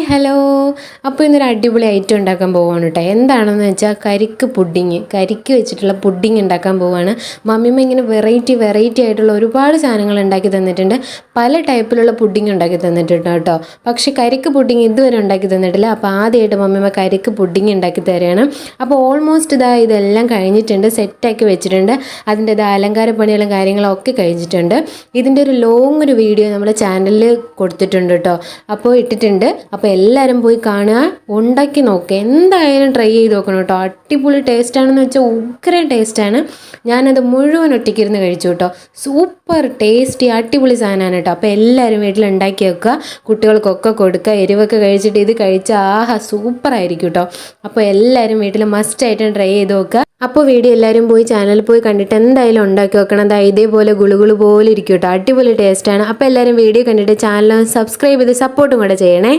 Hi hello അപ്പോൾ ഇന്നൊരു അടിപൊളി ഐറ്റം ഉണ്ടാക്കാൻ പോവാണ് കേട്ടോ എന്താണെന്ന് വെച്ചാൽ കരിക്ക് പുഡിങ് കരിക്ക് വെച്ചിട്ടുള്ള പുഡിങ് ഉണ്ടാക്കാൻ പോവാണ്. മമ്മിമ്മ ഇങ്ങനെ വെറൈറ്റി വെറൈറ്റി ആയിട്ടുള്ള ഒരുപാട് സാധനങ്ങൾ ഉണ്ടാക്കി തന്നിട്ടുണ്ട്. പല ടൈപ്പിലുള്ള പുഡിങ് ഉണ്ടാക്കി തന്നിട്ടുണ്ട് കേട്ടോ. പക്ഷേ കരിക്ക് പുഡിങ് ഇതുവരെ ഉണ്ടാക്കി തന്നിട്ടില്ല. അപ്പോൾ ആദ്യമായിട്ട് മമ്മിമ്മ കരിക്ക് പുഡിങ് ഉണ്ടാക്കി തരികയാണ് അപ്പോൾ ഓൾമോസ്റ്റ് ഇതാ ഇതെല്ലാം കഴിഞ്ഞിട്ടുണ്ട്. സെറ്റാക്കി വെച്ചിട്ടുണ്ട്. അതിന്റെ ഇത് അലങ്കാര പണികളും കാര്യങ്ങളും ഒക്കെ കഴിഞ്ഞിട്ടുണ്ട്. ഇതിന്റെ ഒരു ലോങ് ഒരു വീഡിയോ നമ്മുടെ ചാനലിൽ കൊടുത്തിട്ടുണ്ട് കേട്ടോ അപ്പോൾ ഇട്ടിട്ടുണ്ട്. അപ്പോൾ എല്ലാവരും പോയി കാണുക. ഉണ്ടാക്കി നോക്കുക എന്തായാലും ട്രൈ ചെയ്ത് നോക്കണം കേട്ടോ. അടിപൊളി ടേസ്റ്റാണെന്ന് വെച്ചാൽ ഉഗ്ര ടേസ്റ്റാണ് ഞാനത് മുഴുവൻ ഒറ്റയ്ക്കിരുന്ന് കഴിച്ചു കേട്ടോ. സൂപ്പർ ടേസ്റ്റി അടിപൊളി സാധനമാണ് കേട്ടോ. അപ്പോൾ എല്ലാവരും വീട്ടിൽ ഉണ്ടാക്കി വെക്കുക. കുട്ടികൾക്കൊക്കെ കൊടുക്കുക. എരിവൊക്കെ കഴിച്ചിട്ട് ഇത് കഴിച്ച ആഹാ സൂപ്പർ ആയിരിക്കും കേട്ടോ. അപ്പോൾ എല്ലാവരും വീട്ടിൽ മസ്റ്റായിട്ടും ട്രൈ ചെയ്ത് നോക്കുക. അപ്പോൾ വീഡിയോ എല്ലാവരും പോയി ചാനലിൽ പോയി കണ്ടിട്ട് എന്തായാലും ഉണ്ടാക്കി വെക്കണം. അതാ ഇതേപോലെ ഗുളുകൾ പോലെ ഇരിക്കും കേട്ടോ. അടിപൊളി ടേസ്റ്റാണ് അപ്പോൾ എല്ലാവരും വീഡിയോ കണ്ടിട്ട് ചാനൽ സബ്സ്ക്രൈബ് ചെയ്ത് സപ്പോർട്ടും കൂടെ ചെയ്യണേ.